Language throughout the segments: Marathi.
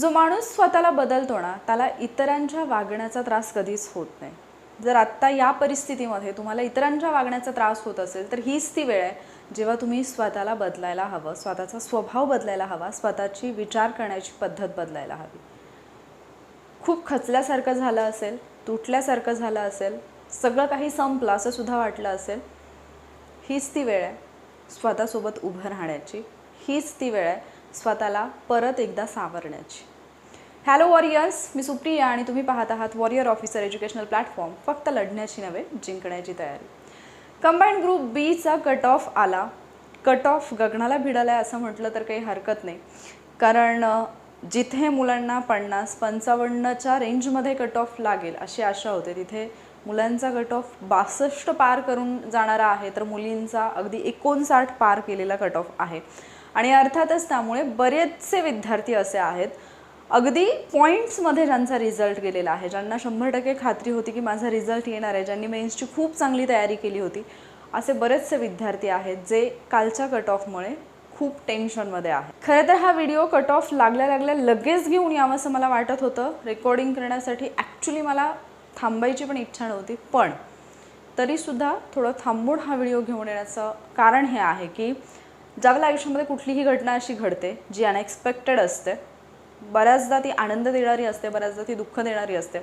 जो माणूस स्वतःला बदलतो ना त्याला इतरांच्या वागण्याचा त्रास कधीच होत नाही. जर आत्ता या परिस्थितीमध्ये तुम्हाला इतरांच्या वागण्याचा त्रास होत असेल तर हीच ती वेळ आहे जेव्हा तुम्ही स्वतःला बदलायला हवं स्वतःचा स्वभाव बदलायला हवा स्वतःची विचार करण्याची पद्धत बदलायला हवी. खूप खचल्यासारखं झालं असेल तुटल्यासारखं झालं असेल सगळं काही संपलं असं सुद्धा वाटलं असेल हीच ती वेळ आहे. स्वतःसोबत उभं राहण्याची हीच ती वेळ आहे. स्वतःला परत एकदा सावरण्याची. हॅलो वॉरियर्स मी सुप्रिया आणि तुम्ही पाहत आहात वॉरियर ऑफिसर एज्युकेशनल प्लॅटफॉर्म फक्त लढण्याची नव्हे जिंकण्याची तयारी. कंबाईंड ग्रुप बीचा कट ऑफ आला. कट ऑफ गगनाला भिडाला आहे असं म्हटलं तर काही हरकत नाही. कारण जिथे मुलांना पन्नास पंचावन्नच्या रेंजमध्ये कट ऑफ लागेल अशी आशा होते. तिथे मुलांचा कट ऑफ बासष्ट पार करून जाणारा आहे तर मुलींचा अगदी एकोणसाठ पार केलेला कट ऑफ आहे. आणि अर्थातच त्यामुळे बरेचसे विद्यार्थी असे आहेत. अगदी पॉईंट्समध्ये ज्यांचा रिझल्ट गेलेला आहे ज्यांना शंभर टक्के खात्री होती की माझा रिझल्ट येणार आहे ज्यांनी मेन्सची खूप चांगली तयारी केली होती असे बरेचसे विद्यार्थी आहेत जे कालच्या कट ऑफमुळे खूप टेन्शनमध्ये आहे खरं तर हा व्हिडिओ कट ऑफ लागल्या लागल्या लगेच घेऊन यावं असं मला वाटत होतं. रेकॉर्डिंग करण्यासाठी ॲक्च्युली मला थांबायची पण इच्छा नव्हती पण तरीसुद्धा थोडं थांबून हा व्हिडिओ घेऊन येण्याचं कारण हे आहे की ज्यावेळेला आयुष्यामध्ये कुठलीही घटना अशी घडते जी अनएक्सपेक्टेड असते बऱ्याचदा ती आनंद देणारी असते बऱ्याचदा ती दुःख देणारी असते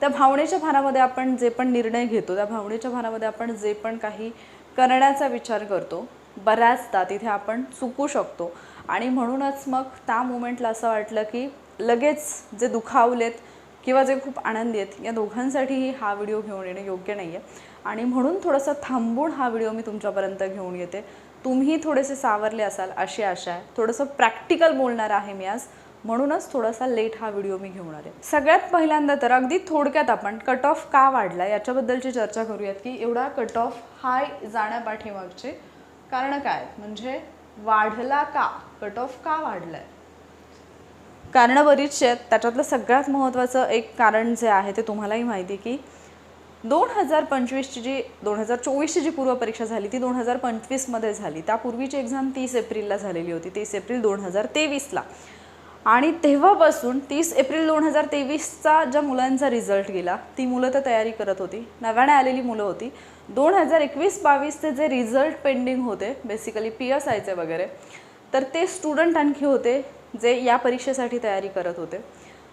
त्या भावनेच्या भारामध्ये आपण जे पण निर्णय घेतो त्या भावनेच्या भारामध्ये आपण जे पण काही करण्याचा विचार करतो बऱ्याचदा तिथे आपण चुकू शकतो. आणि म्हणूनच मग त्या मुमेंटला असं वाटलं की लगेच जे दुखावलेत किंवा जे खूप आनंदी आहेत या दोघांसाठीही हा व्हिडिओ घेऊन येणं योग्य नाही आहे आणि म्हणून थोडंसं थांबून हा व्हिडिओ मी तुमच्यापर्यंत घेऊन येते. तुम्ही थोडेसे सावरले असाल अशी आशा आहे. थोडंसं प्रॅक्टिकल बोलणार आहे मी आज. म्हणूनच थोडासा लेट हा व्हिडिओ मी घेऊन आले. सगळ्यात पहिल्यांदा तर अगदी थोडक्यात आपण कट ऑफ का वाढला याच्याबद्दलची चर्चा करूयात की एवढा कट ऑफ हाय जाण्यापाठीमागचे कारण काय? म्हणजे वाढला का? कट ऑफ का आहे कारणं बरीचशी आहेत. त्याच्यातलं सगळ्यात महत्त्वाचं एक कारण जे आहे ते तुम्हालाही माहिती आहे की दोन हजार पंचवीसची जी दोन हजार चोवीसची जी पूर्वपरीक्षा झाली ती दोन हजार पंचवीसमध्ये झाली. त्यापूर्वीची एक्झाम तीस एप्रिलला झालेली होती. तीस एप्रिल दोन हजार तेवीसला. आणि तेव्हापासून तीस एप्रिल दोन हजार तेवीसचा ज्या मुलांचा रिझल्ट गेला ती मुलं तर तयारी करत होती. नव्याने आलेली मुलं होती. दोन हजार एकवीस बावीसचे जे रिझल्ट पेंडिंग होते बेसिकली पी एस आयचे वगैरे तर ते स्टुडंट आणखी होते जे या परीक्षेसाठी तयारी करत होते.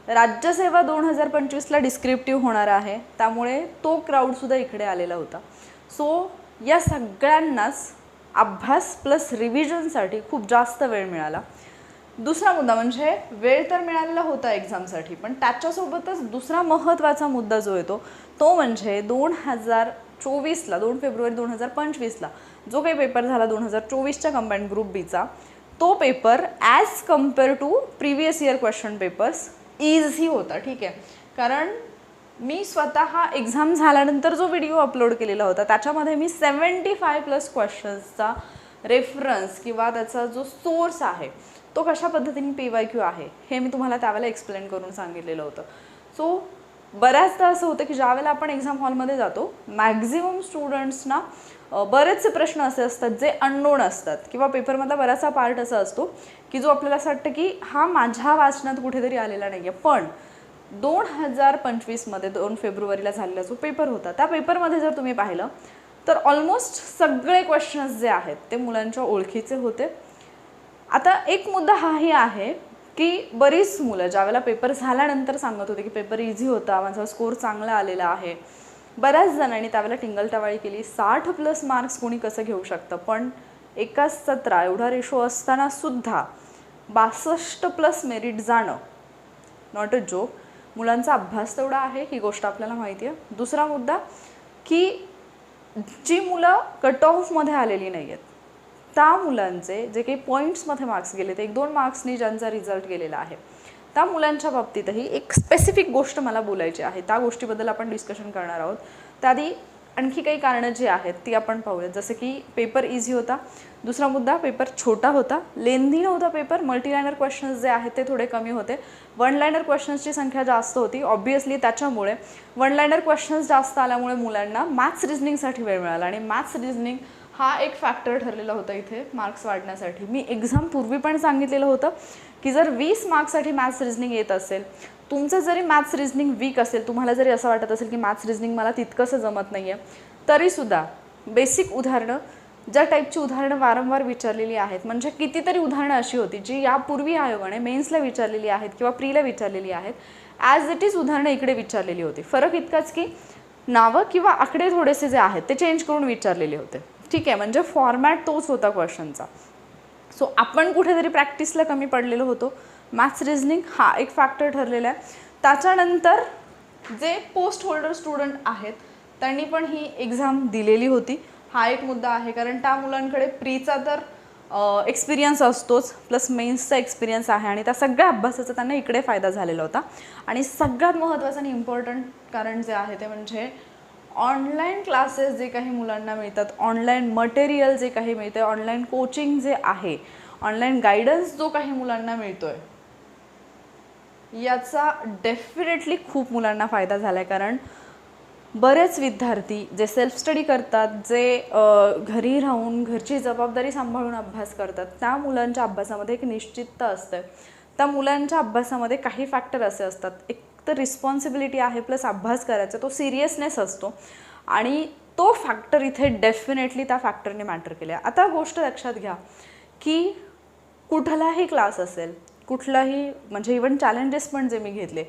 राज्यसेवा दोन हजार पंचवीसला डिस्क्रिप्टिव्ह होणार आहे. त्यामुळे तो क्राऊडसुद्धा इकडे आलेला होता. सो या सगळ्यांनाच अभ्यास प्लस रिव्हिजनसाठी खूप जास्त वेळ मिळाला. दुसरा मुद्दा म्हणजे वेळ तर मिळालेला होता एक्झामसाठी पण त्याच्यासोबतच दुसरा महत्त्वाचा मुद्दा जो येतो तो म्हणजे दोन हजार चोवीसला दोन फेब्रुवारी दोन हजार पंचवीसला जो काही पेपर झाला दोन हजार चोवीसच्या कंबाईंड ग्रुप बीचा तो paper as compare to previous year question papers easy होता ठीक आहे. कारण मी स्वतः एक्झाम झाल्यानंतर जो व्हिडिओ अपलोड केलेला होता त्याच्यामध्ये मी सेवन्टी फाय प्लस क्वेश्चन्सचा रेफरन्स किंवा त्याचा जो सोर्स आहे तो कशा पद्धतीने पी वाय क्यू आहे हे मी तुम्हाला त्यावेळेला एक्सप्लेन करून सांगितलेलं होतं. सो बऱ्याचदा असं होतं की ज्यावेळेला आपण एक्झाम हॉलमध्ये जातो मॅक्झिमम स्टुडंट्सना बरेचसे प्रश्न असे असतात जे अननोन असतात. किंवा पेपरमधला बराचसा पार्ट असा असतो की जो आपल्याला असं वाटतं की हा माझ्या वाचनात कुठेतरी आलेला नाही आहे पण दोन हजार पंचवीसमध्ये दोन फेब्रुवारीला झालेला जो पेपर होता त्या पेपरमध्ये जर तुम्ही पाहिलं तर ऑलमोस्ट सगळे क्वेश्चन्स जे आहेत ते मुलांच्या ओळखीचे होते. आता एक मुद्दा हाही आहे की बरीच मुलं ज्यावेळेला पेपर झाल्यानंतर सांगत होते की पेपर इझी होता माझा स्कोर चांगला आलेला आहे. बऱ्याच जणांनी त्यावेळेला टिंगलटावाळी केली. साठ प्लस मार्क्स कोणी कसं घेऊ शकतं? पण एकाच सतरा एवढा रेशो असताना सुद्धा बासष्ट प्लस मेरिट जाणं नॉट अ जोक मुलांचा अभ्यास तेवढा आहे ही गोष्ट आपल्याला माहिती आहे. दुसरा मुद्दा की जी मुलं कट ऑफमध्ये आलेली नाही आहेत त्या मुलांचे जे काही पॉईंट्समध्ये मार्क्स गेले ते एक दोन मार्क्सनी ज्यांचा रिझल्ट गेलेला आहे त्या मुलांच्या बाबतीतही एक स्पेसिफिक गोष्ट मला बोलायची आहे. त्या गोष्टीबद्दल आपण डिस्कशन करणार आहोत. त्याआधी आणखी काही कारणं जी आहेत ती आपण पाहूयात. जसं की पेपर इझी होता. दुसरा मुद्दा पेपर छोटा होता. लेंदी नव्हता पेपर मल्टीलायनर क्वेश्चन्स जे आहेत ते थोडे कमी होते. वन लायनर क्वेश्चन्सची संख्या जास्त होती. ऑब्वियसली त्याच्यामुळे वन लायनर क्वेश्चन्स जास्त आल्यामुळे मुलांना मॅथ्स रिझनिंगसाठी वेळ मिळाला आणि मॅथ्स रिझनिंग हा एक फॅक्टर ठरलेला होता इथे मार्क्स वाढण्यासाठी. मी एक्झाम पूर्वी पण सांगितलेलं होतं की जर वीस मार्क्ससाठी मॅथ्स रिझनिंग येत असेल तुमचं जरी मॅथ्स रिझनिंग वीक असेल तुम्हाला जरी असं वाटत असेल की मॅथ्स रिझनिंग मला तितकंसं जमत नाही आहे तरीसुद्धा बेसिक उदाहरणं ज्या टाईपची उदाहरणं वारंवार विचारलेली आहेत म्हणजे कितीतरी उदाहरणं अशी होती जी यापूर्वी आयोगाने मेन्सला विचारलेली आहेत किंवा प्रीला विचारलेली आहेत ॲज इट इज उदाहरणं इकडे विचारलेली होती. फरक इतकाच की नावं किंवा आकडे थोडेसे जे आहेत ते चेंज करून विचारलेले होते. ठीक आहे म्हणजे फॉर्मॅट तोच होता क्वेश्चनचा सो आपण कुठेतरी प्रॅक्टिसला कमी पडलेलो होतो. मॅथ्स रिझनिंग हा एक फॅक्टर ठरलेला आहे. त्याच्यानंतर जे पोस्ट होल्डर स्टुडंट आहेत त्यांनी पण ही एक्झाम दिलेली होती. हा एक मुद्दा आहे कारण त्या मुलांकडे प्रीचा तर एक्सपिरियन्स असतोच प्लस मेन्सचा एक्सपिरियन्स आहे आणि त्या सगळ्या अभ्यासाचा त्यांना इकडे फायदा झालेला होता. आणि सगळ्यात महत्त्वाचं आणि इम्पॉर्टंट कारण जे आहे ते म्हणजे ऑनलाईन क्लासेस जे काही मुलांना मिळतात ऑनलाईन मटेरियल जे काही मिळते ऑनलाईन कोचिंग जे आहे ऑनलाईन गायडन्स जो काही मुलांना मिळतो आहे याचा डेफिनेटली खूप मुलांना फायदा झाला आहे कारण बरेच विद्यार्थी जे सेल्फ स्टडी करतात जे घरी राहून घरची जबाबदारी सांभाळून अभ्यास करतात त्या मुलांच्या अभ्यासामध्ये एक निश्चितता असते. त्या मुलांच्या अभ्यासामध्ये काही फॅक्टर असे असतात. एक तर रिस्पॉन्सिबिलिटी आहे प्लस अभ्यास करायचा तो सिरियसनेस असतो. आणि तो फॅक्टर इथे डेफिनेटली त्या फॅक्टरने मॅटर केले आता गोष्ट लक्षात घ्या की कुठलाही क्लास असेल कुठलाही म्हणजे इवन चॅलेंजेस पण जे मी घेतले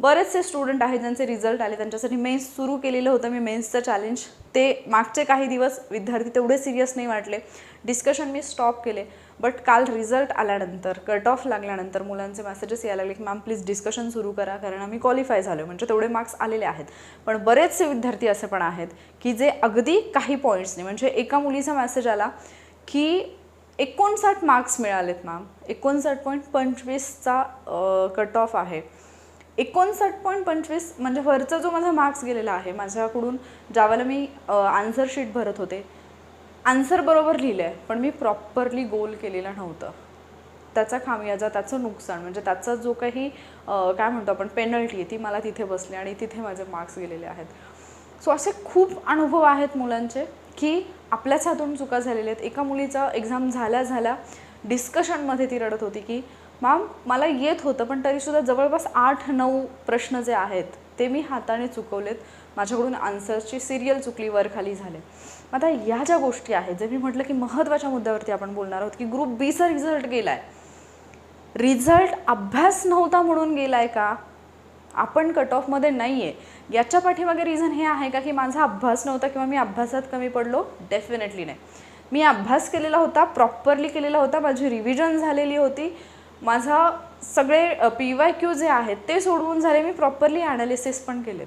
बरेचसे स्टुडंट आहेत ज्यांचे रिझल्ट आले त्यांच्यासाठी मेन्स सुरू केलेलं होतं. मी मेन्सचं चॅलेंज ते मागचे काही दिवस विद्यार्थी तेवढे सिरियस नाही वाटले. डिस्कशन मी स्टॉप केले. बट काल रिझल्ट आल्यानंतर कट ऑफ लागल्यानंतर मुलांचे मेसेजेस यायला लागले की मॅम प्लीज डिस्कशन सुरू करा कारण आम्ही क्वालिफाय झालो म्हणजे तेवढे मार्क्स आलेले आहेत. पण बरेचसे विद्यार्थी असे पण आहेत की जे अगदी काही पॉईंट्सने म्हणजे एका मुलीचा मेसेज आला की एकोणसाठ मार्क्स मिळालेत मॅम एकोणसाठ पॉईंट पंचवीसचा कट ऑफ आहे. एकोणसाठ पॉईंट पंचवीस म्हणजे वरचा जो माझा मार्क्स गेलेला आहे माझ्याकडून ज्यावेळेला मी आन्सर शीट भरत होते आन्सर बरोबर लिहिलं आहे पण मी प्रॉपरली गोल केलेलं नव्हतं. त्याचा खामियाजा त्याचं नुकसान म्हणजे त्याचा जो काही काय म्हणतो आपण पेनल्टी आहे ती मला तिथे बसली आणि तिथे माझे मार्क्स गेलेले आहेत. सो असे खूप अनुभव आहेत मुलांचे की आपल्याच हातून चुका झालेल्या आहेत. एका मुलीचा एक्झाम झाल्या झाल्या डिस्कशनमध्ये ती रडत होती की मॅम मला येत होतं पण तरीसुद्धा जवळपास आठ नऊ प्रश्न जे आहेत ते मी हाताने चुकवलेत. माझ्याकडून आन्सर्सची सिरियल चुकली वर खाली झाले. आता या ज्या गोष्टी आहेत जे मी म्हटलं की महत्त्वाच्या मुद्द्यावरती आपण बोलणार आहोत की ग्रुप बीचा रिझल्ट गेला आहे रिझल्ट अभ्यास नव्हता म्हणून गेला आहे का? आपण कट ऑफमध्ये नाही आहे याच्या पाठीमागे रिझन हे आहे का की माझा अभ्यास नव्हता किंवा मी अभ्यासात कमी पडलो? डेफिनेटली नाही. मी अभ्यास केलेला होता प्रॉपरली केलेला होता माझी रिव्हिजन झालेली होती. माझा सगळे पी वाय क्यू जे आहेत ते सोडवून झाले. मी प्रॉपरली ॲनालिसिस पण केलेत.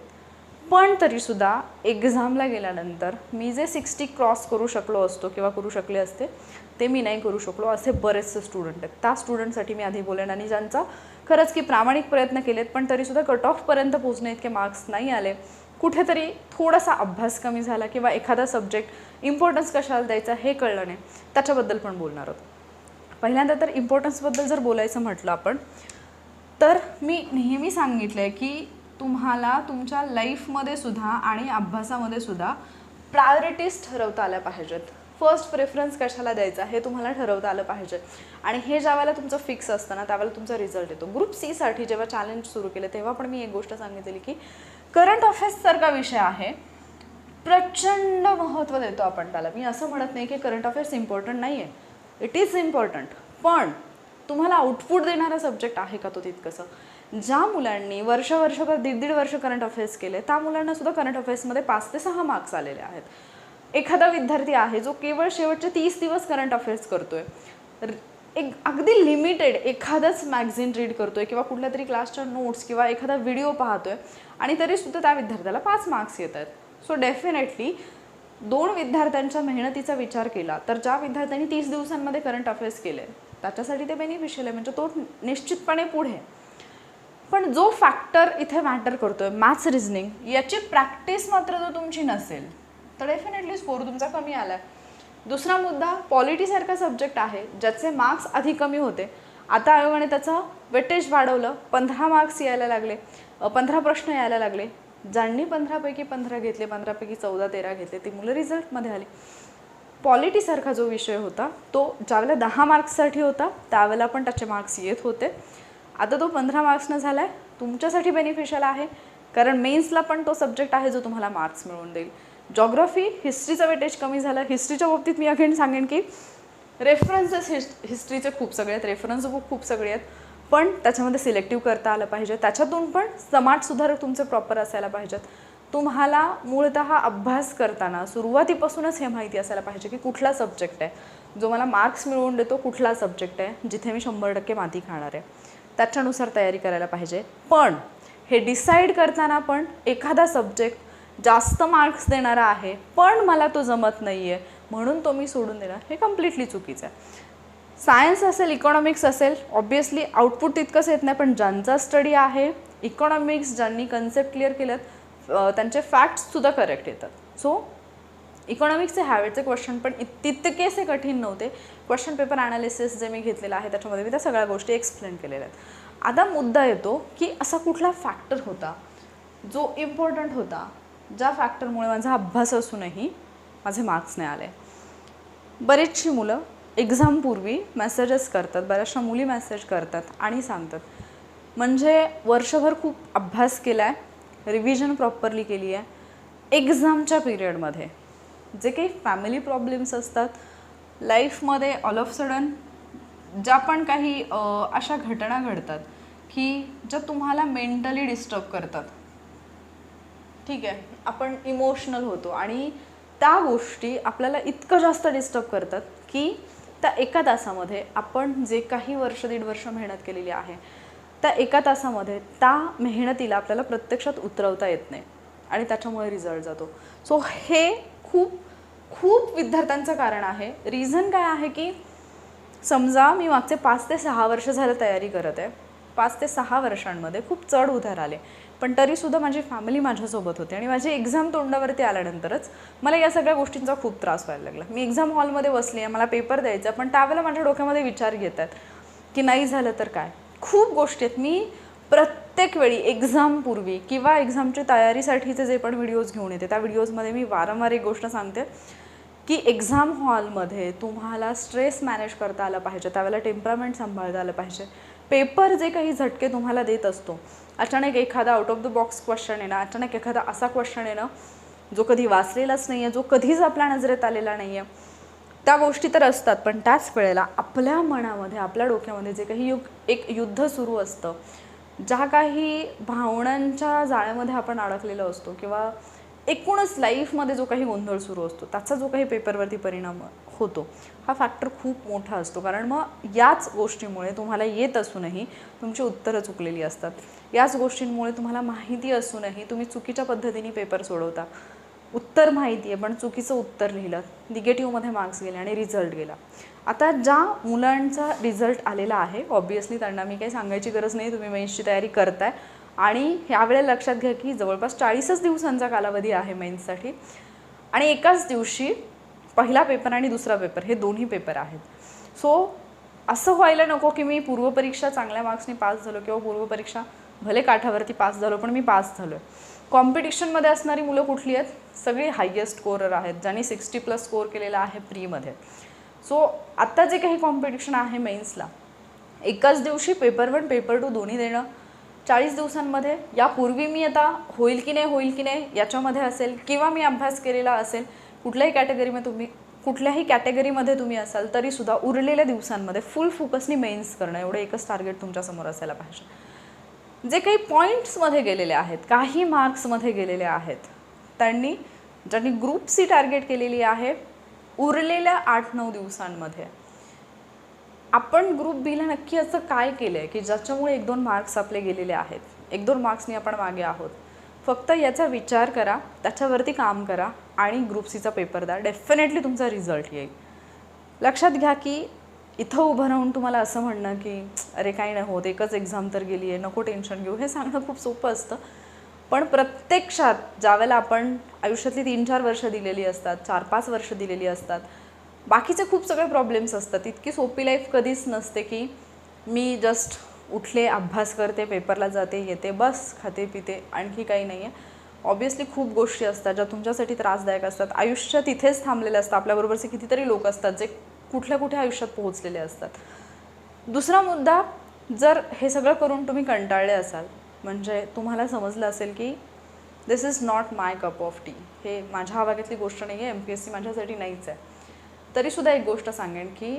पण तरीसुद्धा एक्झामला गेल्यानंतर मी जे सिक्स्टी क्रॉस करू शकलो असतो किंवा करू शकले असते ते मी नाही करू शकलो असे बरेचसे स्टुडंट आहेत. त्या स्टुडंटसाठी मी आधी बोलेन आणि ज्यांचा खरंच की प्रामाणिक प्रयत्न केलेत पण तरीसुद्धा कट ऑफपर्यंत पोचणे इतके मार्क्स नाही आले. कुठेतरी थोडासा अभ्यास कमी झाला किंवा एखादा सब्जेक्ट इम्पॉर्टन्स कशाला द्यायचा हे कळलं नाही. त्याच्याबद्दल पण बोलणार आहोत. पहिल्यांदा तर इम्पॉर्टन्सबद्दल जर बोलायचं म्हटलं आपण तर मी नेहमी सांगितलं आहे की तुम्हाला तुमच्या लाईफमध्ये सुद्धा आणि अभ्यासामध्ये सुद्धा प्रायोरिटीज ठरवता आल्या पाहिजेत. फर्स्ट प्रेफरन्स कशाला द्यायचा हे तुम्हाला ठरवता आलं पाहिजे. आणि हे ज्या वेळेला तुमचं फिक्स असतं ना त्यावेळेला तुमचा रिझल्ट येतो. ग्रुप सीसाठी जेव्हा चॅलेंज सुरू केलं तेव्हा पण मी एक गोष्ट सांगितलेली की करंट अफेअर्ससारखा विषय आहे. प्रचंड महत्त्व देतो आपण त्याला. मी असं म्हणत नाही की करंट अफेअर्स इम्पॉर्टंट नाही आहे इट इज इम्पॉर्टंट पण तुम्हाला आउटपुट देणारा सब्जेक्ट आहे का तो तितकंसं? ज्या मुलांनी वर्ष वर्षभर दीड दीड वर्ष करंट अफेअर्स केले त्या मुलांना सुद्धा करंट अफेअर्समध्ये पाच ते सहा मार्क्स आलेले आहेत. एखादा विद्यार्थी आहे जो केवळ शेवटचे तीस दिवस करंट अफेअर्स करतोय. एक अगदी लिमिटेड एखादंच मॅगझिन रीड करतोय किंवा कुठल्या तरी क्लासच्या नोट्स किंवा एखादा व्हिडिओ पाहतोय आणि तरीसुद्धा त्या विद्यार्थ्याला पाच मार्क्स येत आहेत. सो डेफिनेटली दोन विद्यार्थ्यांच्या मेहनतीचा विचार केला तर ज्या विद्यार्थ्यांनी तीस दिवसांमध्ये करंट अफेअर्स केले त्याच्यासाठी ते बेनिफिशियल आहे. म्हणजे तो निश्चितपणे पुढे आहे. पण जो फॅक्टर इथे मॅटर करतोय मॅथ्स रिझनिंग याची प्रॅक्टिस मात्र जर तुमची नसेल तर डेफिनेटली स्कोर तुमचा कमी आला आहे दुसरा मुद्दा पॉलिटीसारखा सब्जेक्ट आहे ज्याचे मार्क्स आधी कमी होते. आता आयोगाने त्याचं वेटेज वाढवलं पंधरा मार्क्स यायला लागले पंधरा प्रश्न यायला लागले. ज्यांनी पंधरापैकी पंधरा घेतले पंधरापैकी चौदा तेरा घेतले ती मुलं रिझल्टमध्ये आली. पॉलिटीसारखा जो विषय होता तो ज्यावेळेला दहा मार्क्ससाठी होता त्यावेळेला पण त्याचे मार्क्स येत होते. आता तो पंधरा मार्क्सनं झाला आहे तुमच्यासाठी बेनिफिशियल आहे कारण मेन्सला पण तो सब्जेक्ट आहे जो तुम्हाला मार्क्स मिळवून देईल. जॉग्रफी हिस्ट्रीचं वेटेज कमी झालं. हिस्ट्रीच्या बाबतीत मी अगेन सांगेन की रेफरन्सेस हिस् हिस्ट्रीचे खूप सगळे आहेत. रेफरन्स बुक खूप सगळे आहेत. पण त्याच्यामध्ये सिलेक्टिव्ह करता आलं पाहिजे. त्याच्यातून पण समाजसुधारक तुमचे प्रॉपर असायला पाहिजेत. तुम्हाला मूळतः अभ्यास करताना सुरुवातीपासूनच हे माहिती असायला पाहिजे की कुठला सब्जेक्ट आहे. जो मला मार्क्स मिळवून देतो कुठला सब्जेक्ट आहे जिथे मी शंभर टक्के माती खाणार आहे. त्याच्यानुसार तयारी करायला पाहिजे. पण हे डिसाईड करताना पण एखादा सब्जेक्ट जास्त मार्क्स देणारा आहे पण मला तो जमत नाही आहे म्हणून तो मी सोडून देणार. हे कम्प्लिटली चुकीचं आहे. सायन्स असेल इकॉनॉमिक्स असेल ऑब्वियसली आउटपुट तितकंच येत नाही पण ज्यांचा स्टडी आहे इकॉनॉमिक्स ज्यांनी कन्सेप्ट क्लिअर केलेत त्यांचे फॅक्ट्ससुद्धा करेक्ट येतात. सो इकॉनॉमिक्सचे हॅबिटचे क्वेश्चन पण तितकेसे कठीण नव्हते. क्वेश्चन पेपर ॲनालिसिस जे मी घेतलेलं आहे त्याच्यामध्ये मी त्या सगळ्या गोष्टी एक्सप्लेन केलेल्या आहेत. आता मुद्दा येतो की असा कुठला फॅक्टर होता जो इम्पॉर्टंट होता ज्या फॅक्टरमुळे माझा अभ्यास असूनही माझे मार्क्स नाही आले. बरेचशी मुलं एक्झामपूर्वी मेसेजेस करतात बऱ्याचशा मुली मेसेज करतात आणि सांगतात. म्हणजे वर्षभर खूप अभ्यास केला आहे रिव्हिजन प्रॉपरली केली आहे एक्झामच्या पिरियडमध्ये जे काही फॅमिली प्रॉब्लेम्स असतात लाईफमध्ये ऑल ऑफ सडन ज्या पण काही अशा घटना घडतात की ज्या तुम्हाला मेंटली डिस्टर्ब करतात. ठीक आहे? आपण इमोशनल होतो आणि त्या गोष्टी आपल्याला इतकं जास्त डिस्टर्ब करतात की त्या एका तासामध्ये आपण जे काही वर्ष दीड वर्ष मेहनत केलेली आहे त्या एका तासामध्ये त्या मेहनतीला आपल्याला प्रत्यक्षात उतरवता येत नाही आणि त्याच्यामुळे रिझल्ट जातो. सो हे खूप खूप विद्यार्थ्यांचं कारण आहे. रिझन काय आहे की समजा मी मागचे पाच ते सहा वर्ष झालं तयारी करत आहे. पाच ते सहा वर्षांमध्ये खूप चढ उतार आले. पण तरीसुद्धा माझी फॅमिली माझ्यासोबत होती आणि माझी एक्झाम तोंडावरती आल्यानंतरच मला या सगळ्या गोष्टींचा खूप त्रास व्हायला लागला. मी एक्झाम हॉलमध्ये बसली आहे मला पेपर द्यायचा पण त्यावेळेला माझ्या डोक्यामध्ये विचार घेत आहेत की नाही झालं तर काय? खूप गोष्टी आहेत. मी प्रत्येक वेळी एक्झामपूर्वी किंवा एक्झामच्या तयारीसाठीचे जे पण व्हिडिओज घेऊन येते त्या व्हिडिओजमध्ये मी वारंवार एक गोष्ट सांगते. की एक्झाम हॉलमध्ये तुम्हाला स्ट्रेस मॅनेज करता आला पाहिजे त्यावेळेला टेम्परामेंट सांभाळता आलं पाहिजे. पेपर जे काही झटके तुम्हाला देत असतो अचानक एखादा out of the box question येणं अचानक एखादा असा क्वेश्चन येणं जो कधी वाचलेलाच नाही आहे जो कधीच आपल्या नजरेत आलेला नाही आहे त्या गोष्टी तर असतात पण त्याच वेळेला आपल्या मनामध्ये आपल्या डोक्यामध्ये जे काही युग एक युद्ध सुरू असतं ज्या काही भावनांच्या जाळ्यामध्ये आपण अडकलेलो असतो किंवा एकूणच लाईफमध्ये जो काही गोंधळ सुरू असतो त्याचा जो काही पेपरवरती परिणाम होतो हा फॅक्टर खूप मोठा असतो. कारण मग याच गोष्टीमुळे तुम्हाला येत असूनही तुमची उत्तरं चुकलेली असतात. याच गोष्टींमुळे तुम्हाला माहिती असूनही तुम्ही चुकीच्या पद्धतीने पेपर सोडवता. उत्तर माहिती आहे पण चुकीचं उत्तर लिहिलं निगेटिव्हमध्ये मार्क्स गेले आणि रिझल्ट गेला. आता ज्या मुलांचा रिझल्ट आलेला आहे ऑब्वियसली त्यांना मी काही सांगायची गरज नाही तुम्ही मेन्सची तयारी करताय. आणि ह्यावेळेला लक्षात घ्या की जवळपास चाळीसच दिवसांचा कालावधी आहे मेन्ससाठी. आणि एकाच दिवशी पहिला पेपर आणि दुसरा पेपर हे दोन्ही पेपर आहेत. सो असं व्हायला नको की मी पूर्वपरीक्षा चांगल्या मार्क्सनी पास झालो किंवा पूर्वपरीक्षा भले काठावरती पास झालो पण मी पास झालो आहे कॉम्पिटिशनमध्ये असणारी मुलं कुठली आहेत? सगळी हायेस्ट स्कोरर आहेत ज्यांनी सिक्स्टी प्लस स्कोर केलेला आहे प्रीमध्ये सो आत्ता जे काही कॉम्पिटिशन आहे मेन्सला एकाच दिवशी पेपर वन पेपर टू दोन्ही देणं चाळीस दिवसांमध्ये यापूर्वी मी आता होईल की नाही होईल की नाही याच्यामध्ये असेल किंवा मी अभ्यास केलेला असेल कुठल्याही कॅटेगरीमध्ये तुम्ही कुठल्याही कॅटेगरीमध्ये तुम्ही असाल तरीसुद्धा उरलेल्या दिवसांमध्ये फुल फोकसनी मेन्स करणं एवढं एकच टार्गेट तुमच्यासमोर असायला पाहिजे. जे काही पॉईंट्समध्ये गेलेले आहेत काही मार्क्समध्ये गेलेले आहेत त्यांनी ज्यांनी ग्रुप सी टार्गेट केलेली आहे उरलेल्या आठ नऊ दिवसांमध्ये आपण ग्रुप बीला नक्की असं काय केलं आहे की ज्याच्यामुळे एक दोन मार्क्स आपले गेलेले आहेत? एक दोन मार्क्सनी आपण मागे आहोत. फक्त याचा विचार करा त्याच्यावरती काम करा आणि ग्रुप सीचा पेपर द्या. डेफिनेटली तुमचा रिझल्ट येईल. लक्षात घ्या की इथं उभं राहून तुम्हाला असं म्हणणं की अरे काही नाही होत एकच एक्झाम तर गेली आहे नको टेन्शन घेऊ. हे सांगणं खूप सोपं असतं. पण प्रत्यक्षात ज्यावेळेला आपण आयुष्यातली तीन चार वर्ष दिलेली असतात चार पाच वर्ष दिलेली असतात बाकीचे खूप सगळे प्रॉब्लेम्स असतात. इतकी सोपी लाईफ कधीच नसते की मी जस्ट उठले अभ्यास करते पेपरला जाते येते बस खाते पिते आणखी काही नाही आहे ऑब्वियसली खूप गोष्टी असतात ज्या तुमच्यासाठी त्रासदायक असतात. आयुष्य तिथेच थांबलेलं असतं. आपल्याबरोबरचे कितीतरी लोक असतात जे कुठल्या कुठे आयुष्यात पोहोचलेले असतात. दुसरा मुद्दा जर हे सगळं करून तुम्ही कंटाळले असाल म्हणजे तुम्हाला समजलं असेल की this is not my cup of tea हे माझ्या आवाक्यातली गोष्ट नाही आहे एम पी एस सी माझ्यासाठी नाहीच आहे. तरीसुद्धा एक गोष्ट सांगेन की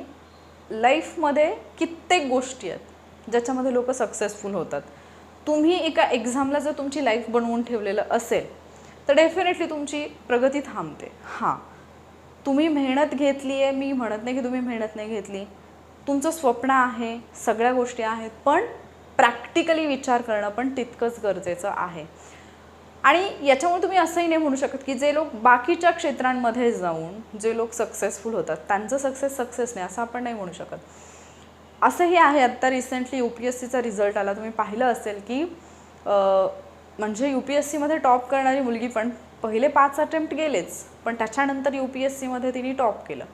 लाईफमध्ये कित्येक गोष्टी आहेत ज्याच्यामध्ये लोक सक्सेसफुल होतात. तुम्ही एका एक्झामला जर तुमची लाईफ बनवून ठेवलेलं असेल तर डेफिनेटली तुमची प्रगती थांबते. हां तुम्ही मेहनत घेतली आहे मी म्हणत नाही की तुम्ही मेहनत नाही घेतली. तुमचं स्वप्न आहे सगळ्या गोष्टी आहेत पण प्रॅक्टिकली विचार करणं पण तितकंच गरजेचं आहे. आणि याच्यामुळे तुम्ही असंही नाही म्हणू शकत की जे लोक बाकीच्या क्षेत्रांमध्ये जाऊन जे लोक सक्सेसफुल होतात त्यांचं सक्सेस सक्सेस नाही असं आपण नाही म्हणू शकत. असंही आहे आत्ता रिसेंटली यू पी एस सीचा रिझल्ट आला. तुम्ही पाहिलं असेल की म्हणजे यू पी एस सीमध्ये टॉप करणारी मुलगी पण पहिले पाच अटेम्प्ट गेलेच पण त्याच्यानंतर यू पी एस सीमध्ये तिने टॉप केलं.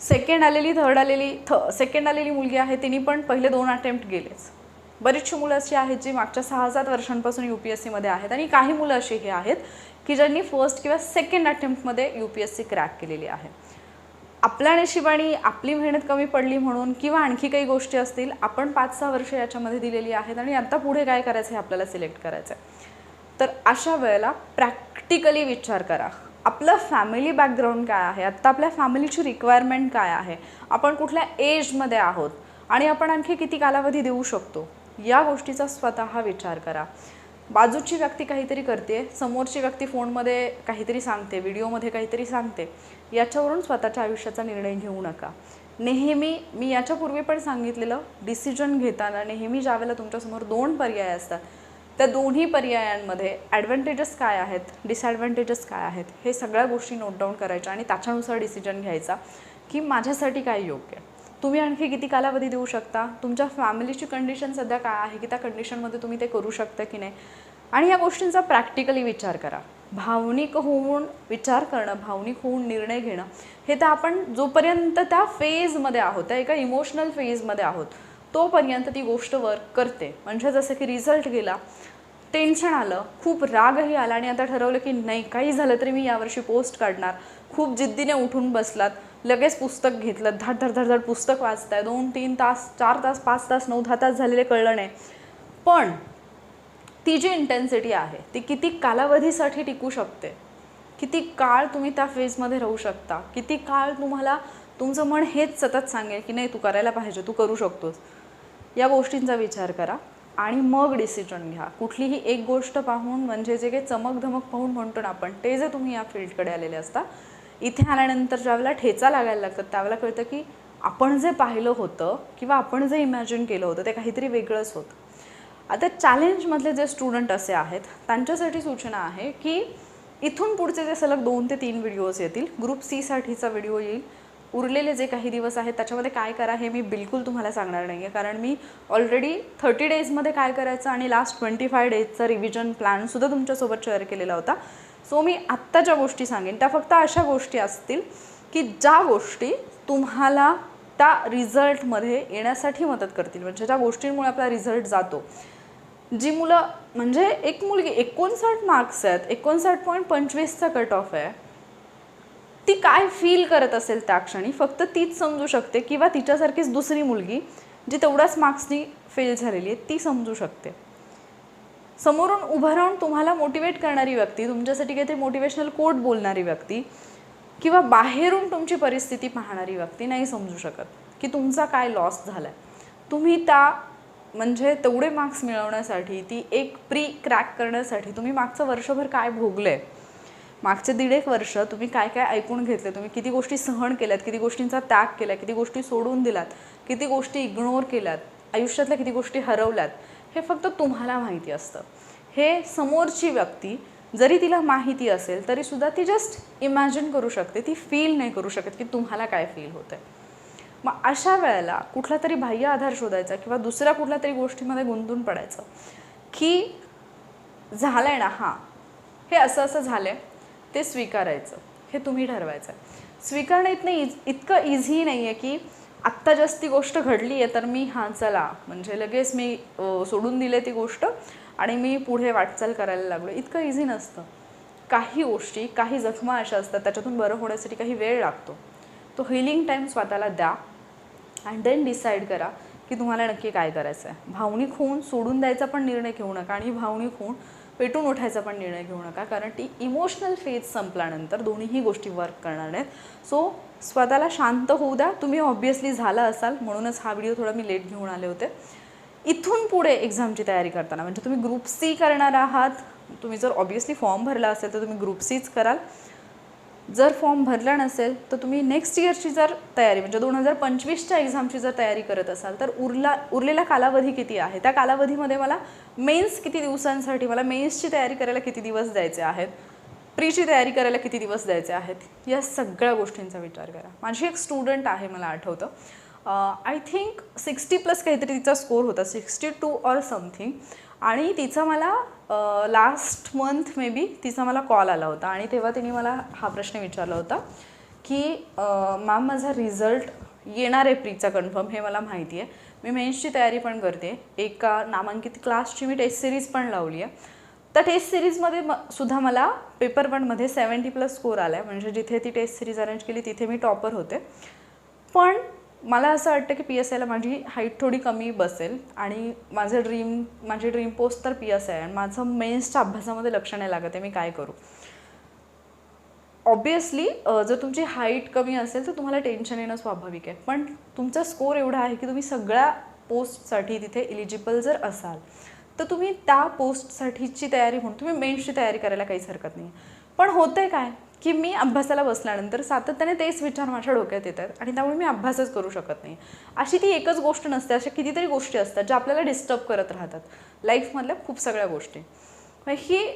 सेकंड आलेली थर्ड आलेली थ सेकंड आलेली मुलगी आहे तिने पण पहिले दोन अटेम्प्ट गेलेच. बरीचशी मुलं अशी आहेत जी मागच्या सहा सात वर्षांपासून यू पी एस सीमध्ये आहेत आणि काही मुलं अशी हे आहेत की ज्यांनी फर्स्ट किंवा second अटेम्प्टमध्ये U P S C crack केलेली आहे. आपल्या नशिबाने आपली मेहनत कमी पडली म्हणून किंवा आणखी काही गोष्टी असतील आपण पाच सहा वर्ष याच्यामध्ये दिलेली आहेत आणि आता पुढे काय करायचं हे आपल्याला सिलेक्ट करायचं आहे तर अशा वेळेला प्रॅक्टिकली विचार करा. आपलं फॅमिली बॅकग्राऊंड काय आहे? आत्ता आपल्या फॅमिलीची रिक्वायरमेंट काय आहे? आपण कुठल्या एजमध्ये आहोत? आणि आपण आणखी किती कालावधी देऊ शकतो? या गोष्टीचा स्वतः विचार करा. बाजूची व्यक्ती काहीतरी करते समोरची व्यक्ती फोनमध्ये काहीतरी सांगते व्हिडिओमध्ये काहीतरी सांगते याच्यावरून स्वतःच्या आयुष्याचा निर्णय घेऊ नका. नेहमी मी याच्यापूर्वी पण सांगितलेलं डिसिजन घेताना नेहमी ज्यावेळेला तुमच्यासमोर दोन पर्याय असतात त्या दोन्ही पर्यायांमध्ये ॲडव्हान्टेजेस काय आहेत डिसॲडव्हान्टेजेस काय आहेत हे सगळ्या गोष्टी नोट डाऊन करायच्या आणि त्याच्यानुसार डिसिजन घ्यायचा की माझ्यासाठी काय योग्य आहे. तुम्ही आणखी किती कालावधी देऊ शकता? तुमच्या फॅमिलीची कंडिशन सध्या काय आहे? की त्या कंडिशनमध्ये तुम्ही ते करू शकता की नाही? आणि या गोष्टींचा प्रॅक्टिकली विचार करा. भावनिक होऊन विचार करणं भावनिक होऊन निर्णय घेणं हे तर आपण जोपर्यंत त्या फेजमध्ये आहोत त्या एका इमोशनल फेजमध्ये आहोत तोपर्यंत ती गोष्ट वर्क करते. म्हणजे जसं की रिझल्ट गेला टेन्शन आलं खूप रागही आला आणि आता ठरवलं की नाही काही झालं तरी मी यावर्षी पोस्ट काढणार. खूप जिद्दीने उठून बसलात. लगेच पुस्तक घेतलं धड धड धड धड पुस्तक वाचताय. दोन तीन तास चार तास पाच तास नऊ दहा तास झालेले कळलं नाही. पण ती जी इंटेन्सिटी आहे ती किती कालावधीसाठी टिकू शकते? किती काळ तुम्ही त्या फेजमध्ये राहू शकता? किती काळ तुम्हाला तुमचं मन हेच सतत सांगेल की नाही तू करायला पाहिजे तू करू शकतोस. या गोष्टींचा विचार करा आणि मग डिसिजन घ्या. कुठलीही एक गोष्ट पाहून म्हणजे जे काही चमक धमक पाहून म्हणतो ना आपण ते जे तुम्ही या फील्डकडे आलेले असता इथे आल्यानंतर ज्यावेळेला ठेचा लागायला लागतात त्यावेळेला कळतं की आपण जे पाहिलं होतं किंवा आपण जे इमॅजिन केलं होतं ते काहीतरी वेगळंच होतं. आता चॅलेंजमधले जे स्टुडंट असे आहेत त्यांच्यासाठी सूचना आहे की इथून पुढचे जे सलग दोन ते तीन व्हिडिओज येतील ग्रुप सीसाठीचा व्हिडिओ येईल उरलेले जे काही दिवस आहेत त्याच्यामध्ये काय करा हे मी बिलकुल तुम्हाला सांगणार नाही आहे कारण मी ऑलरेडी थर्टी डेजमध्ये काय करायचं आणि लास्ट ट्वेंटी फाय डेजचा रिव्हिजन प्लॅनसुद्धा तुमच्यासोबत शेअर केलेला होता. सो मी आत्ता ज्या गोष्टी सांगेन त्या फक्त अशा गोष्टी असतील की ज्या गोष्टी तुम्हाला त्या रिझल्टमध्ये येण्यासाठी मदत करतील. म्हणजे ज्या गोष्टींमुळे आपला रिझल्ट जातो. जी मुलं म्हणजे एक मुलगी एकोणसाठ मार्क्स आहेत एकोणसाठ पॉईंट पंचवीसचा कट ऑफ आहे. ती काय फील करत असेल त्या क्षणी? फक्त तीच समजू शकते किंवा तिच्यासारखीच दुसरी मुलगी जी तेवढ्याच मार्क्सनी फेल झालेली आहे ती समजू शकते. समोरून उभं राहून तुम्हाला मोटिवेट करणारी व्यक्ती तुमच्यासाठी काहीतरी मोटिवेशनल कोट बोलणारी व्यक्ती किंवा बाहेरून तुमची परिस्थिती पाहणारी व्यक्ती नाही समजू शकत की तुमचा काय लॉस झाला आहे तुम्ही त्या म्हणजे तेवढे मार्क्स मिळवण्यासाठी ती एक प्री क्रॅक करण्यासाठी तुम्ही मागचं वर्षभर काय भोगलं? आहे मागचे दीड एक वर्ष तुम्ही काय काय ऐकून घेतले? तुम्ही किती गोष्टी सहन केल्यात? किती गोष्टींचा त्याग केला किती गोष्टी सोडून दिलात? किती गोष्टी इग्नोर केल्यात? आयुष्यातल्या किती गोष्टी हरवल्यात? हे फक्त तुम्हाला माहिती असतं. हे समोरची व्यक्ती जरी तिला माहिती असेल तरीसुद्धा ती जस्ट इमॅजिन करू शकते. ती फील नाही करू शकत की तुम्हाला काय फील होतं आहे मग अशा वेळेला कुठला तरी बाह्य आधार शोधायचा किंवा दुसऱ्या कुठल्या तरी गोष्टीमध्ये गुंतून पडायचं की झालं आहे ना हां हे असं असं झालं आहे ते स्वीकारायचं हे तुम्ही ठरवायचं आहे स्वीकारणं इथनं इज इतकं इझी नाही आहे की आत्ता जास्त ती गोष्ट घडली आहे तर मी हां चला. म्हणजे लगेच मी सोडून दिले ती गोष्ट आणि मी पुढे वाटचाल करायला लागलो. इतकं इझी नसतं. काही गोष्टी काही जखमा अशा असतात त्याच्यातून बरं होण्यासाठी काही वेळ लागतो. तो हिलिंग टाईम स्वतःला द्या अँड देन डिसाईड करा की तुम्हाला नक्की काय करायचं आहे भावनिक होऊन सोडून द्यायचा पण निर्णय घेऊ नका आणि भावनिक होऊन पेटून उठायचा पण निर्णय घेऊ नका कारण ती इमोशनल फेज संपल्यानंतर दोन्हीही गोष्टी वर्क करणार नाहीत. सो स्वतःला शांत होऊ द्या. तुम्ही ऑब्वियसली झाला असाल. म्हणूनच हा व्हिडिओ थोडा मी लेट घेऊन आले होते. इथून पुढे एक्झामची तयारी करताना म्हणजे तुम्ही ग्रुप सी करणार आहात. तुम्ही जर ऑब्वियसली फॉर्म भरला असेल तर तुम्ही ग्रुप सीच कराल. जर फॉर्म भरला नसेल तर तुम्ही नेक्स्ट इयरची जर तयारी म्हणजे दोन हजार पंचवीसच्या एक्झामची जर तयारी करत असाल तर उरला उरलेला कालावधी किती आहे? त्या कालावधीमध्ये मला मेन्स किती दिवसांसाठी मला मेन्सची तयारी करायला किती दिवस द्यायचे आहेत? प्रीची तयारी करायला किती दिवस द्यायचे आहेत? या सगळ्या गोष्टींचा विचार करा. माझी एक स्टुडंट आहे मला आठवतं. आय थिंक सिक्स्टी प्लस काहीतरी तिचा स्कोर होता सिक्स्टी टू ऑर समथिंग आणि तिचा मला लास्ट मंथ मे बी तिचा मला कॉल आला होता. आणि तेव्हा तिने मला हा प्रश्न विचारला होता की मॅम माझा रिझल्ट येणार आहे प्रीचा कन्फर्म हे मला माहिती आहे. मी मेन्सची तयारी पण करते. एका नामांकित क्लासची मी टेस्ट सिरीज पण लावली आहे. त्या टेस्ट सिरीजमध्ये म सुद्धा मला पेपर वनमध्ये सेवन्टी प्लस स्कोर आला आहे म्हणजे जिथे ती टेस्ट सिरीज अरेंज केली तिथे मी टॉपर होते. पण मला असं वाटतं की पी एस आयला माझी हाईट थोडी कमी बसेल. आणि माझं ड्रीम माझी ड्रीम पोस्ट तर पी एस आय आणि माझं मेन्सच्या अभ्यासामध्ये लक्ष नाही लागत आहे मी काय करू? ऑब्वियसली जर तुमची हाईट कमी असेल तर तुम्हाला टेन्शन येणं स्वाभाविक आहे. पण तुमचा स्कोर एवढा आहे की तुम्ही सगळ्या पोस्टसाठी तिथे इलिजिबल जर असाल तर तुम्ही त्या पोस्टसाठीची तयारी म्हणून तुम्ही मेन्सची तयारी करायला काहीच हरकत नाही. पण होतंय काय की मी अभ्यासाला बसल्यानंतर सातत्याने तेच विचार माझ्या डोक्यात येत आहेत आणि त्यामुळे मी अभ्यासच करू शकत नाही. अशी ती एकच गोष्ट नसते अशा कितीतरी गोष्टी असतात ज्या आपल्याला डिस्टर्ब करत राहतात. लाईफमधल्या खूप सगळ्या गोष्टी. ही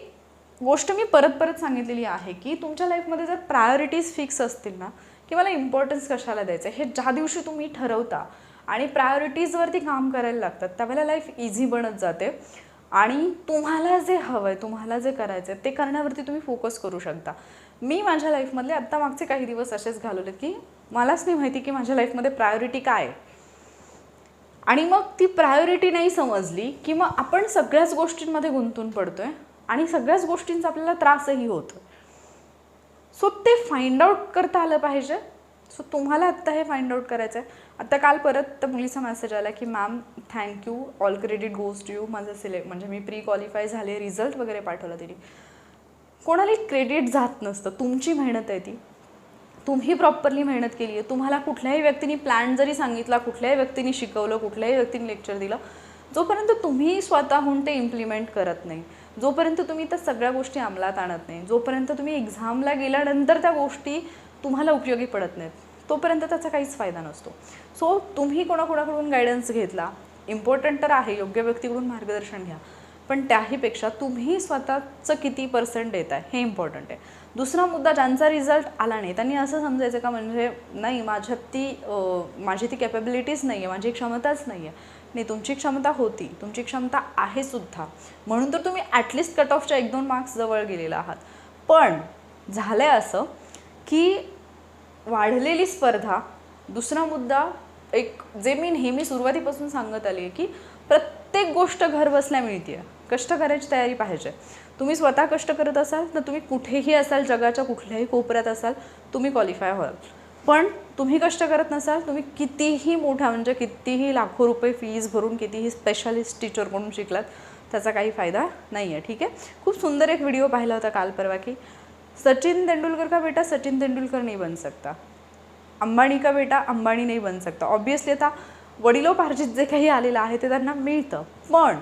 गोष्ट मी परत परत सांगितलेली आहे की तुमच्या लाईफमध्ये जर प्रायोरिटीज फिक्स असतील ना की मला इम्पॉर्टन्स कशाला द्यायचं हे ज्या दिवशी तुम्ही ठरवता आणि प्रायोरिटीजवरती काम करायला लागतात त्यावेळेला लाईफ इझी बनत जाते. आणि तुम्हाला जे हवं आहे तुम्हाला जे करायचं आहे ते करण्यावरती तुम्ही फोकस करू शकता. मी माझ्या लाईफमधले आत्ता मागचे काही दिवस असेच घालवलेत की मलाच नाही माहिती की माझ्या लाईफमध्ये प्रायोरिटी काय आहे. आणि मग ती प्रायोरिटी नाही समजली की मग आपण सगळ्याच गोष्टींमध्ये गुंतून पडतोय आणि सगळ्याच गोष्टींचा आपल्याला त्रासही होतो सो ते फाइंड आउट करता आलं पाहिजे. सो तुम्हाला आत्ता हे फाइंड आउट करायचं आहे आता काल परत त्या मुलीचा मेसेज आला की ma'am thank you all credit goes to you माझं सिलेक्ट म्हणजे मी प्री क्वालिफाय झाले रिझल्ट वगैरे पाठवला तिने. कोणालाही क्रेडिट जात नसतं. तुमची मेहनत आहे ती. तुम्ही प्रॉपरली मेहनत केली आहे. तुम्हाला कुठल्याही व्यक्तीने प्लॅन जरी सांगितला कुठल्याही व्यक्तीने शिकवलं कुठल्याही व्यक्तीने लेक्चर दिलं जोपर्यंत तुम्ही स्वतःहून ते इम्प्लिमेंट करत नाही जोपर्यंत तुम्ही त्या सगळ्या गोष्टी अंमलात आणत नाही जोपर्यंत तुम्ही एक्झामला गेल्यानंतर त्या गोष्टी तुम्हाला उपयोगी पडत नाहीत. तोपर्यंत त्याचा काहीच फायदा नसतो. सो तुम्ही कोणाकोणाकडून गायडन्स घेतला? इम्पॉर्टंट तर आहे योग्य व्यक्तीकडून मार्गदर्शन घ्या. पण त्याहीपेक्षा तुम्ही स्वतःचं किती पर्सेंट देत आहे हे इम्पॉर्टंट आहे. दुसरा मुद्दा ज्यांचा रिझल्ट आला नाही त्यांनी असं समजायचं का म्हणजे नाही माझ्यात ती माझी ती कॅपेबिलिटीज नाही आहे माझी क्षमताच नाही आहे नाही तुमची क्षमता होती. तुमची क्षमता आहे सुद्धा. म्हणून तर तुम्ही ॲटलिस्ट कट ऑफच्या एक दोन मार्क्स जवळ गेलेला आहात. पण झालं आहे असं की वाढलेली स्पर्धा दुसरा मुद्दा एक जे मी नेहमी सुरुवातीपासून सांगत आली आहे की प्रत्येक गोष्ट घर बसल्या मिळते कष्ट करायची तयारी पाहिजे. तुम्ही स्वतः कष्ट करत असाल तर तुम्ही कुठेही असाल जगाच्या कुठल्याही कोपऱ्यात असाल तुम्ही क्वालिफाय व्हाल. पण तुम्ही कष्ट करत नसाल तुम्ही कितीही मोठा म्हणजे कितीही लाखो रुपये फीज भरून कितीही स्पेशालिस्ट टीचरकडून शिकलात त्याचा काही फायदा नाही आहे ठीक आहे? खूप सुंदर एक व्हिडिओ पाहिला होता काल परवा की सचिन तेंडुलकर का बेटा? सचिन तेंडुलकर नाही बन सकता. अंबानी का बेटा? अंबानी नाही बन सकता. ऑब्विसली आता वडिलोपार्जित जे काही आलेलं आहे ते त्यांना मिळतं. पण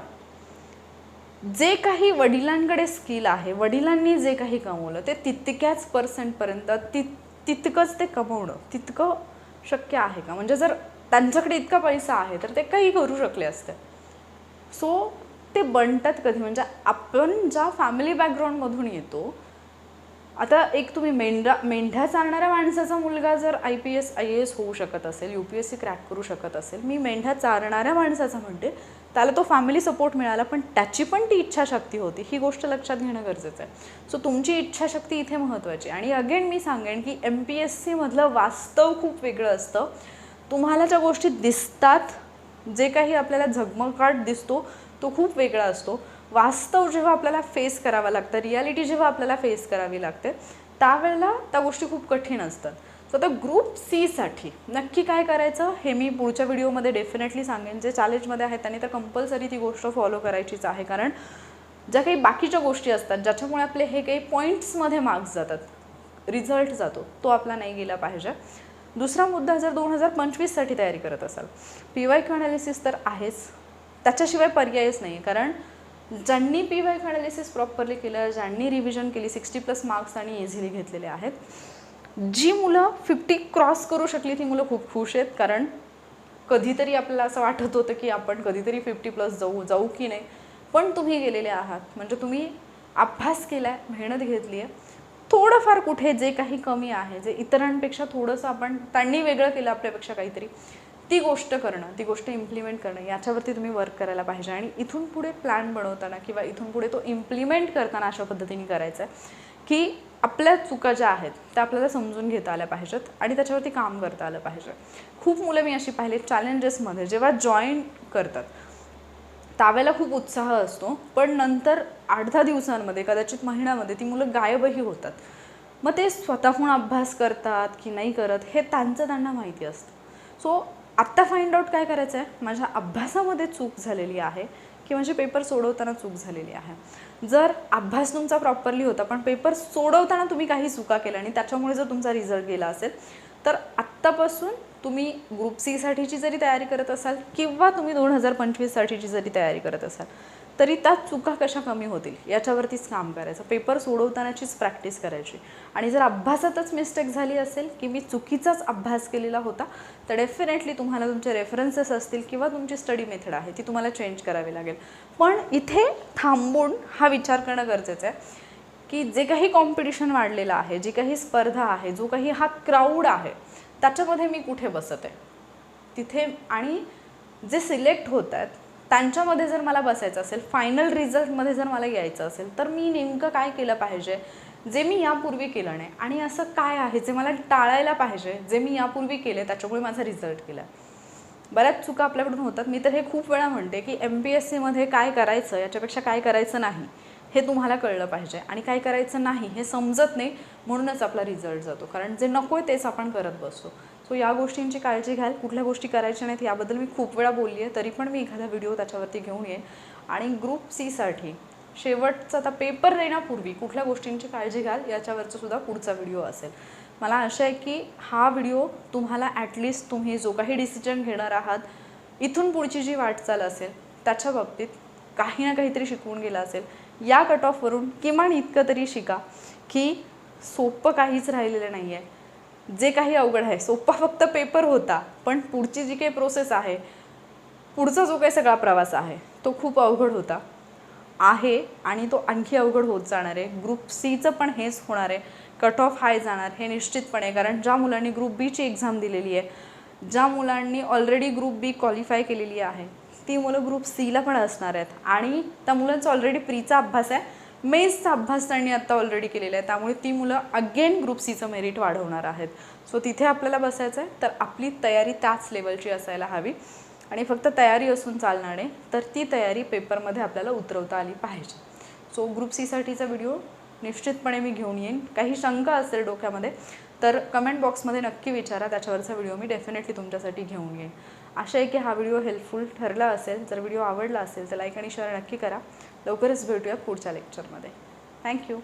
जे काही वडिलांकडे स्किल आहे वडिलांनी जे काही कमवलं ते तितक्याच पर्सेंटपर्यंत ति तितकंच ते कमवणं तितकं शक्य आहे का? म्हणजे जर त्यांच्याकडे इतका पैसा आहे तर ते काही करू शकले असते. सो ते बनतात कधी? म्हणजे आपण ज्या फॅमिली बॅकग्राऊंडमधून येतो आता एक तुम्ही मेंढा मेंढ्या चालणाऱ्या माणसाचा मुलगा जर I P S I A S होऊ शकत असेल U P S C crack करू शकत असेल मी मेंढ्या चारणाऱ्या माणसाचा म्हणते त्याला तो फॅमिली सपोर्ट मिळाला पण त्याची पण ती इच्छाशक्ती होती. ही गोष्ट लक्षात घेणं गरजेचं आहे. सो तुमची इच्छाशक्ती इथे महत्त्वाची आणि अगेन मी सांगेन की एम पी एस सीमधलं वास्तव खूप वेगळं असतं. तुम्हाला ज्या गोष्टी दिसतात जे काही आपल्याला झगमगाट दिसतो तो खूप वेगळा असतो. वास्तव जेव्हा आपल्याला फेस करावं लागतं रियालिटी जेव्हा आपल्याला फेस करावी लागते त्यावेळेला त्या गोष्टी खूप कठीण असतात. सो आता ग्रुप सीसाठी नक्की काय करायचं हे मी पुढच्या व्हिडिओमध्ये डेफिनेटली सांगेन. जे चॅलेंजमध्ये आहेत त्यांनी तर कंपल्सरी ती गोष्ट फॉलो करायचीच आहे. कारण ज्या काही बाकीच्या गोष्टी असतात ज्याच्यामुळे आपले हे काही पॉईंट्समध्ये मार्क्स जातात रिझल्ट जातो तो आपला नाही गेला पाहिजे. दुसरा मुद्दा जर दोन हजार पंचवीससाठी तयारी करत असाल पी वाय क्यू अनालिसिस तर आहेच. त्याच्याशिवाय पर्यायच नाही आहे कारण ज्यांनी पी वाय ॲनालिसिस प्रॉपरली केलं ज्यांनी रिव्हिजन केली सिक्स्टी प्लस मार्क्स आणि इझिली घेतलेले आहेत. जी मुलं फिफ्टी क्रॉस करू शकली ती मुलं खूप खुश आहेत. कारण कधीतरी आपल्याला असं वाटत होतं की आपण कधीतरी फिफ्टी प्लस जाऊ जाऊ की नाही. पण तुम्ही गेलेले आहात. म्हणजे तुम्ही अभ्यास केला आहे मेहनत घेतली आहे थोडंफार कुठे जे काही कमी आहे जे इतरांपेक्षा थोडंसं आपण त्यांनी वेगळं केलं आपल्यापेक्षा काहीतरी. ती गोष्ट करणं ती गोष्ट इम्प्लिमेंट करणं याच्यावरती तुम्ही वर्क करायला पाहिजे. आणि इथून पुढे प्लॅन बनवताना किंवा इथून पुढे तो इम्प्लिमेंट करताना अशा पद्धतीने करायचं आहे की आपल्या चुका ज्या आहेत त्या आपल्याला समजून घेता आल्या पाहिजेत आणि त्याच्यावरती काम करता आलं पाहिजे. खूप मुलं मी अशी पाहिली चॅलेंजेसमध्ये जेव्हा जॉईन करतात. त्यावेळेला खूप उत्साह असतो पण नंतर आठ दहा दिवसांमध्ये कदाचित महिन्यामध्ये ती मुलं गायबही होतात. मग ते स्वतःहून अभ्यास करतात की नाही करत हे त्यांचं त्यांना माहिती असतं. सो आत्ता फाइंड आउट काय करायचं आहे माझ्या अभ्यासामध्ये चूक झालेली आहे की माझे पेपर सोडवताना चूक झालेली आहे. जर अभ्यास तुमचा प्रॉपरली होता पण पेपर सोडवताना तुम्ही काही चुका केल्या आणि त्याच्यामुळे जर तुमचा रिझल्ट गेला असेल तर आत्तापासून तुम्ही ग्रुप सीसाठीची जरी तयारी करत असाल किंवा तुम्ही दोन हजार पंचवीससाठीची जरी तयारी करत असाल तरी त्या चुका कशा कमी होतील? याच्यावरतीच काम करायचं. पेपर सोडवतानाचीच प्रॅक्टिस करायची. आणि जर अभ्यासातच मिस्टेक झाली असेल की मी चुकीचाच अभ्यास केलेला होता तर डेफिनेटली तुम्हाला तुमचे रेफरन्सेस असतील किंवा तुमची स्टडी मेथड आहे ती तुम्हाला चेंज करावी लागेल. पण इथे थांबून हा विचार करणं गरजेचं आहे की जे काही कॉम्पिटिशन वाढलेलं आहे जी काही स्पर्धा आहे जो काही हा क्राऊड आहे त्याच्यामध्ये मी कुठे बसत आहे? तिथे आणि जे सिलेक्ट होत आहेत त्यांच्यामध्ये जर मला बसायचं असेल फायनल रिझल्टमध्ये जर मला यायचं असेल तर मी नेमकं काय केलं पाहिजे? जे मी यापूर्वी केलं नाही. आणि असं काय आहे जे मला टाळायला पाहिजे? जे मी यापूर्वी केले त्याच्यामुळे माझा रिझल्ट केला. बऱ्याच चुका आपल्याकडून होतात. मी तर हे खूप वेळा म्हणते की एम पी एस सीमध्ये काय करायचं याच्यापेक्षा काय करायचं नाही हे तुम्हाला कळलं पाहिजे. आणि काय करायचं नाही हे समजत नाही म्हणूनच आपला रिझल्ट जातो. कारण जे नको आहे तेच आपण करत बसतो. सो या गोष्टींची काळजी घ्याल कुठल्या गोष्टी करायच्या नाहीत याबद्दल मी खूप वेळा बोलली आहे तरी पण मी एखादा व्हिडिओ त्याच्यावरती घेऊन येईन. आणि ग्रुप सीसाठी शेवटचा आता पेपर देण्यापूर्वी कुठल्या गोष्टींची काळजी घ्याल याच्यावरचं सुद्धा पुढचा व्हिडिओ असेल. मला आशा आहे की हा व्हिडिओ तुम्हाला ॲटलिस्ट तुम्ही जो काही डिसिजन घेणार आहात इथून पुढची जी वाटचाल असेल त्याच्या बाबतीत काही ना काहीतरी शिकवून गेला असेल. या कट ऑफवरून किमान इतकं तरी शिका की सोपं काहीच राहिलेलं नाही आहे जे काही अवघड आहे सोपा फक्त पेपर होता पण पुढची जी काही प्रोसेस आहे पुढचा जो काही सगळा प्रवास आहे तो खूप अवघड होता. आहे आणि तो आणखी अवघड होत जाणार आहे. ग्रुप सीचं पण हेच होणार आहे. कट ऑफ हाय जाणार हे निश्चितपणे कारण ज्या मुलांनी ग्रुप बीची एक्झाम दिलेली आहे ज्या मुलांनी ऑलरेडी ग्रुप बी क्वालिफाय केलेली आहे ती मुलं ग्रुप सीला पण असणार आहेत. आणि त्या मुलांचा ऑलरेडी प्रीचा अभ्यास आहे मेन्सचा अभ्यास त्यांनी आत्ता ऑलरेडी केलेला आहे. त्यामुळे ती मुलं अगेन ग्रुप सीचं मेरिट वाढवणार आहेत. सो तिथे आपल्याला बसायचं आहे तर आपली तयारी त्याच लेवलची असायला हवी. आणि फक्त तयारी असून चालणार नाही तर ती तयारी पेपरमध्ये आपल्याला उतरवता आली पाहिजे. सो ग्रुप सीसाठीचा व्हिडिओ निश्चितपणे मी घेऊन येईन. काही शंका असेल डोक्यामध्ये तर कमेंट बॉक्समध्ये नक्की विचारा. त्याच्यावरचा व्हिडिओ मी डेफिनेटली तुमच्यासाठी घेऊन येईन. आशा आहे की हा व्हिडिओ हेल्पफुल ठरला असेल. जर व्हिडिओ आवडला असेल तर लाईक आणि शेअर नक्की करा. लवकरच भेटूया पुढच्या लेक्चरमध्ये थँक्यू